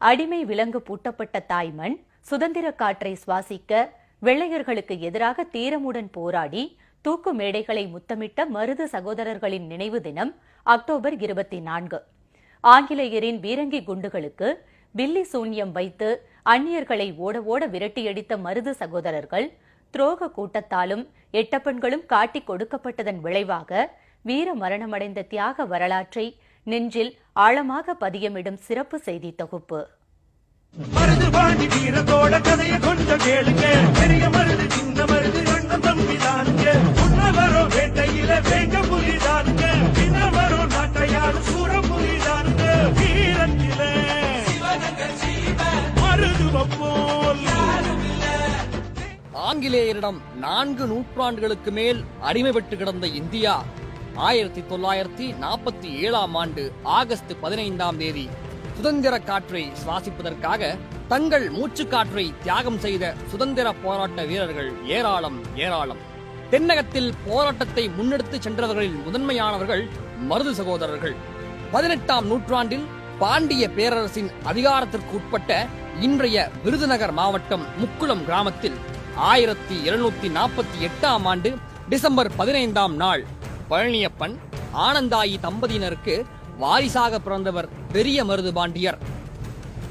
அடிமை விலங்கு பூட்டப்பட்ட தாய்மண் சுதந்திர காற்றை சுவாசிக்க வெள்ளையர்களுக்கு எதிராக தீரமுடன் போராடி தூக்கு மேடைகளை முத்தமிட்ட மருது சகோதரர்களின் நினைவு தினம் அக்டோபர் இருபத்தி நான்கு. ஆங்கிலேயரின் பீரங்கி குண்டுகளுக்கு பில்லி சூன்யம் வைத்து அந்நியர்களை ஓட ஓட விரட்டியடித்த மருது சகோதரர்கள் துரோக கூட்டத்தாலும் எட்டப்பெண்களும் காட்டிக் கொடுக்கப்பட்டதன் விளைவாக வீர மரணமடைந்த தியாக வரலாற்றை நெஞ்சில் ஆழமாக பதியமிடும் சிறப்பு செய்தி தொகுப்பு. ஆங்கிலேயரிடம் நான்கு நூற்றாண்டுகளுக்கு மேல் அடிமைப்பட்டு கிடந்த இந்தியா ஆயிரத்தி தொள்ளாயிரத்தி நாற்பத்தி ஏழாம் ஆண்டு ஆகஸ்ட் பதினைந்தாம் தேதி சுதந்திர காற்றை சுவாசிப்பதற்காக தங்கள் மூச்சுக்காற்றை தியாகம் செய்த சுதந்திர போராட்ட வீரர்கள் ஏராளம் ஏராளம். தென்னகத்தில் போராட்டத்தை முன்னெடுத்து சென்றவர்களில் முதன்மையானவர்கள் மருது சகோதரர்கள். பதினெட்டாம் நூற்றாண்டில் பாண்டிய பேரரசின் அதிகாரத்திற்கு உட்பட்ட இன்றைய விருதுநகர் மாவட்டம் முக்குளம் கிராமத்தில் ஆயிரத்தி இருநூத்தி நாற்பத்தி எட்டாம் ஆண்டு டிசம்பர் பதினைந்தாம் நாள் பழனியப்பன் ஆனந்தாயி தம்பதியினருக்கு வாரிசாக பிறந்தவர் பெரிய மருது பாண்டியர்.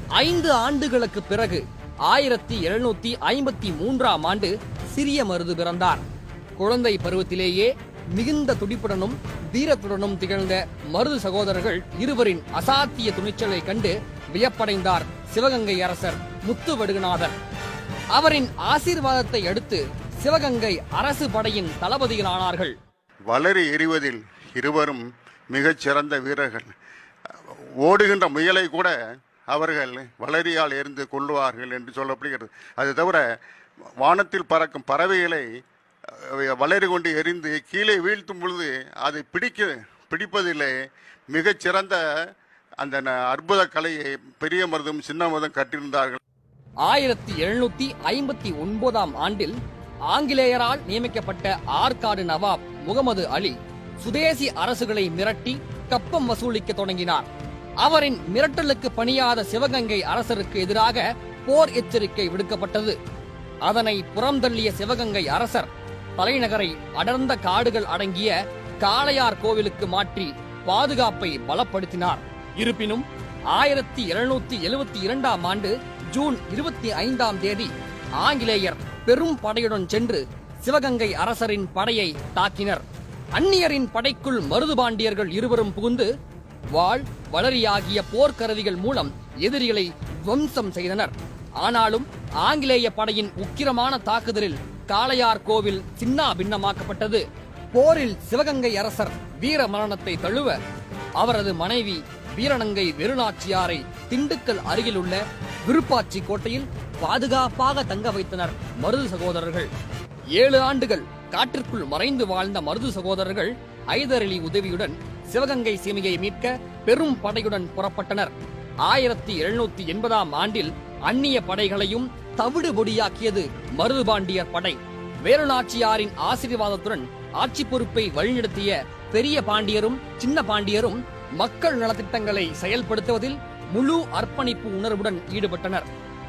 ஐந்து ஆண்டுகளுக்கு பிறகு ஆயிரத்தி எழுநூத்தி ஐம்பத்தி மூன்றாம் ஆண்டு சிறிய மருது பிறந்தார். குழந்தை பருவத்திலேயே மிகுந்த துடிப்புடனும் வீரத்துடனும் திகழ்ந்த மருது சகோதரர்கள் இருவரின் அசாத்திய துணிச்சலை கண்டு வியப்படைந்தார் சிவகங்கை அரசர் முத்துவடுகநாதர் அவரின் ஆசீர்வாதத்தை அடுத்து சிவகங்கை அரசு படையின் தளபதிகளானார்கள். வளரி எறிவதில் இருவரும் மிகச் சிறந்த வீரர்கள். ஓடுகின்ற முயலை கூட அவர்கள் வளரியால் எரிந்து கொள்ளுவார்கள் என்று சொல்லப்படுகிறது. அது தவிர வானத்தில் பறக்கும் பறவைகளை வளரி கொண்டு எறிந்து கீழே வீழ்த்தும் பொழுது அதை பிடிக்க பிடிப்பதிலே மிகச் சிறந்த அந்த ந- அற்புத கலையை பெரிய மருதும் சின்ன மருதும் கட்டியிருந்தார்கள் ஆயிரத்தி எழுநூத்தி ஐம்பத்தி ஒன்பதாம் ஆண்டில் ஆங்கிலேயரால் நியமிக்கப்பட்ட ஆற்காடு நவாப் முகமது அலி சுதேசி அரசுகளை மிரட்டி கப்பம் வசூலிக்க தொடங்கினார். அவரின் மிரட்டலுக்கு பணியாத சிவகங்கை அரசருக்கு எதிராக போர் எச்சரிக்கை விடுக்கப்பட்டது. அதனை புறந்தள்ளிய சிவகங்கை அரசர் தலைநகரை அடர்ந்த காடுகள் அடங்கிய காளையார் கோவிலுக்கு மாற்றி பாதுகாப்பை பலப்படுத்தினார். இருப்பினும் ஆயிரத்தி எழுநூத்தி எழுபத்தி இரண்டாம் ஆண்டு ஜூன் இருபத்தி ஐந்தாம் தேதி ஆங்கிலேயர் பெரும் படையுடன் சென்று சிவகங்கை அரசரின் படையை தாக்கினர். அந்நியரின் படைக்குள் மருதுபாண்டியர்கள் இருவரும் புகுந்து வாள் வளரியாகிய போர்க்கருதிகள் போர்க்கருவிகள் மூலம் எதிரிகளை துவம்சம் செய்தனர். ஆனாலும் ஆங்கிலேய படையின் உக்கிரமான தாக்குதலில் காளையார் கோவில் சின்னா பின்னமாக்கப்பட்டது போரில் சிவகங்கை அரசர் வீர மரணத்தை தழுவ அவரது மனைவி வீரநங்கை வெறுநாச்சியாரை திண்டுக்கல் அருகிலுள்ள விருப்பாச்சி கோட்டையில் பாதுகாப்பாக தங்க வைத்தனர் மருது சகோதரர்கள். ஏழு ஆண்டுகள் காட்டிற்குள் மறைந்து வாழ்ந்த மருது சகோதரர்கள் ஐதர் அலி உதவியுடன் சிவகங்கை சீமையை மீட்க பெரும் படையுடன் புறப்பட்டனர். ஆயிரத்தி எழுநூத்தி எண்பதாம் ஆண்டில் அந்நிய படைகளையும் தவிடு பொடியாக்கியது மருதுபாண்டியர் படை. வேலுநாச்சியாரின் ஆசீர்வாதத்துடன் ஆட்சி பொறுப்பை வழிநடத்திய பெரிய பாண்டியரும் சின்ன பாண்டியரும் மக்கள் நலத்திட்டங்களை செயல்படுத்துவதில் முழு அர்ப்பணிப்பு உணர்வுடன் ஈடுபட்டனர்.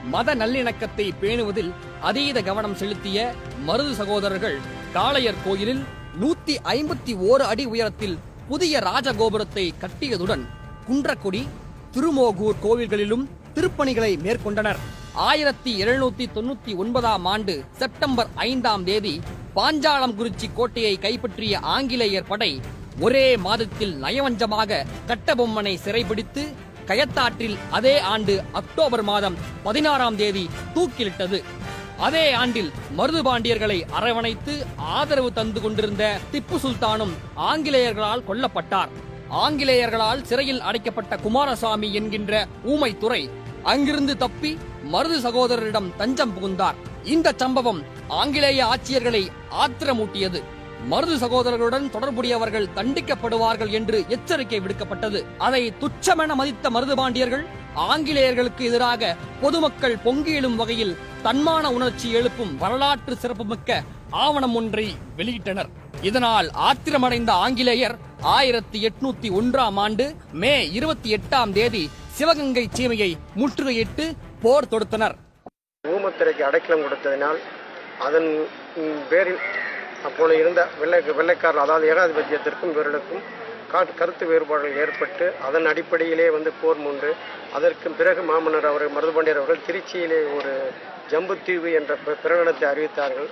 மத நல்லிணக்கத்தை பேணுவதில் அதீத கவனம் செலுத்திய மருது சகோதரர்கள் காளையர் கோயிலில் நூத்தி ஐம்பத்தி ஓரு அடி உயரத்தில் புதிய ராஜகோபுரத்தை கட்டியதுடன் குன்றக்குடி திருமோகூர் கோவில்களிலும் திருப்பணிகளை மேற்கொண்டனர். ஆயிரத்தி எழுநூத்தி தொண்ணூத்தி ஒன்பதாம் ஆண்டு செப்டம்பர் ஐந்தாம் தேதி பாஞ்சாலங்குறிச்சி கோட்டையை கைப்பற்றிய ஆங்கிலேயர் படை ஒரே மாதத்தில் நயவஞ்சமாக கட்டபொம்மனை சிறைபிடித்து கயத்தாற்றில் அதே ஆண்டு அக்டோபர் மாதம் பதினாறாம் தேதி தூக்கிலிட்டது. அதே ஆண்டில் மருது பாண்டியர்களை அரவணைத்து ஆதரவு தந்து கொண்டிருந்த திப்பு சுல்தானும் ஆங்கிலேயர்களால் கொல்லப்பட்டார். ஆங்கிலேயர்களால் சிறையில் அடைக்கப்பட்ட குமாரசாமி என்கின்ற ஊமைத்துறை அங்கிருந்து தப்பி மருது சகோதரரிடம் தஞ்சம் புகுந்தார். இந்த சம்பவம் ஆங்கிலேய ஆட்சியர்களை ஆத்திரமூட்டியது. மருது சகோதரர்களுடன் தொடர்புடையவர்கள் தண்டிக்கப்படுவார்கள் என்று எச்சரிக்கை விடுக்கப்பட்டது. அதை துச்சமென மதித்த மருது பாண்டியர்கள் ஆங்கிலேயர்களுக்கு எதிராக பொதுமக்கள் பொங்கியிலும் வகையில் தன்மான உணர்ச்சி எழுப்பும் வரலாற்று சிறப்புமிக்க ஆவணம் ஒன்றை வெளியிட்டனர். இதனால் ஆத்திரமடைந்த ஆங்கிலேயர் ஆயிரத்தி எட்நூத்தி ஒன்றாம் ஆண்டு மே இருபத்தி எட்டாம் தேதி சிவகங்கை சீமையை முற்றுகையிட்டு போர் தொடுத்தனர். அடைக்கலம் கொடுத்ததினால் அதன் பேரில் அப்போது இருந்த வெள்ளை வெள்ளைக்காரர் அதாவது ஏகாதிபத்தியத்திற்கும் இவர்களுக்கும் கருத்து வேறுபாடுகள் ஏற்பட்டு அதன் அடிப்படையிலே வந்து போர் மூண்டு. அதற்கு பிறகு மாமன்னர் அவர்கள் மருதுபாண்டியர் அவர்கள் திருச்சியிலே ஒரு ஜம்புத்தீவு என்ற பிரகடனத்தை அறிவித்தார்கள்.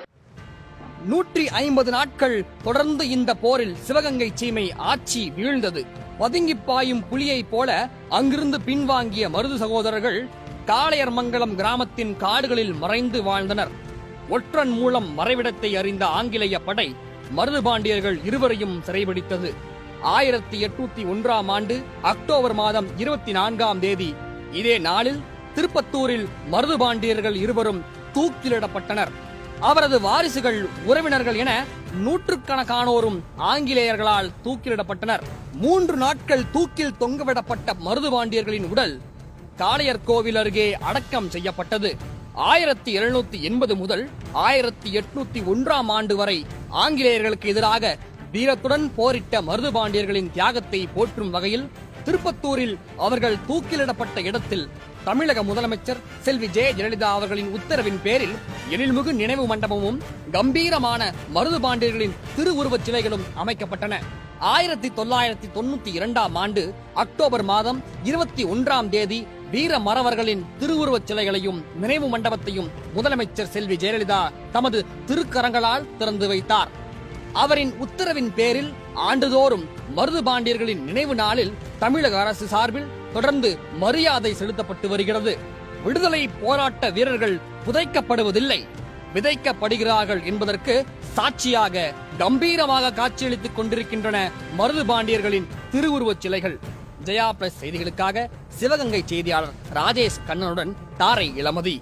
நூற்றி ஐம்பது நாட்கள் தொடர்ந்து இந்த போரில் சிவகங்கை சீமை ஆட்சி வீழ்ந்தது. பதுங்கி பாயும் புலியைப் போல அங்கிருந்து பின்வாங்கிய மருது சகோதரர்கள் காளையர்மங்கலம் கிராமத்தின் காடுகளில் மறைந்து வாழ்ந்தனர். ஒற்றன் மூலம் மறைவிடத்தை அறிந்த ஆங்கிலேய படை மருதுபாண்டியர்கள் இருவரையும் சிறைபிடித்தது. ஆயிரத்தி எட்நூத்தி ஒன்றாம் ஆண்டு அக்டோபர் மாதம் இருபத்தி நான்காம் தேதி. இதே நாளில் திருப்பத்தூரில் மருதுபாண்டியர்கள் இருவரும் தூக்கிலிடப்பட்டனர். அவரது வாரிசுகள் உறவினர்கள் என நூற்றுக்கணக்கானோரும் ஆங்கிலேயர்களால் தூக்கிலிடப்பட்டனர். மூன்று நாட்கள் தூக்கில் தொங்கவிடப்பட்ட மருதுபாண்டியர்களின் உடல் காளையர் கோவில் அருகே அடக்கம் செய்யப்பட்டது. ஆயிரத்தி எழுநூத்தி எண்பது முதல் ஆயிரத்தி எட்நூத்தி ஒன்றாம் ஆண்டு வரை ஆங்கிலேயர்களுக்கு எதிராக வீரத்துடன் போரிட்ட மருதுபாண்டியர்களின் தியாகத்தை போற்றும் வகையில் திருப்பத்தூரில் அவர்கள் தூக்கிலிடப்பட்ட இடத்தில் தமிழக முதலமைச்சர் செல்வி ஜெய ஜெயலலிதா அவர்களின் உத்தரவின் பேரில் எழில்மிகு நினைவு மண்டபமும் கம்பீரமான மருதுபாண்டியர்களின் திருவுருவச் சிலைகளும் அமைக்கப்பட்டன. ஆயிரத்தி தொள்ளாயிரத்தி தொண்ணூத்தி இரண்டாம் ஆண்டு அக்டோபர் மாதம் இருபத்தி ஒன்றாம் தேதி வீர மறவர்களின் திருவுருவச் சிலைகளையும் நினைவு மண்டபத்தையும் முதலமைச்சர் செல்வி ஜெயலலிதா தமது திருக்கரங்களால் திறந்து வைத்தார். அவரின் உத்தரவின் பேரில் ஆண்டுதோறும் மருது பாண்டியர்களின் நினைவு நாளில் தமிழக அரசு சார்பில் தொடர்ந்து மரியாதை செலுத்தப்பட்டு வருகிறது. விடுதலை போராட்ட வீரர்கள் புதைக்கப்படுவதில்லை. விதைக்கப்படுகிறார்கள் என்பதற்கு சாட்சியாக கம்பீரமாக காட்சியளித்துக் கொண்டிருக்கின்றன மருதுபாண்டியர்களின் திருவுருவச் சிலைகள். ஜெயா பிரஸ் செய்திகளுக்காக சிவகங்கை செய்தியாளர் ராஜேஷ் கண்ணனுடன் தாரை இளமதி.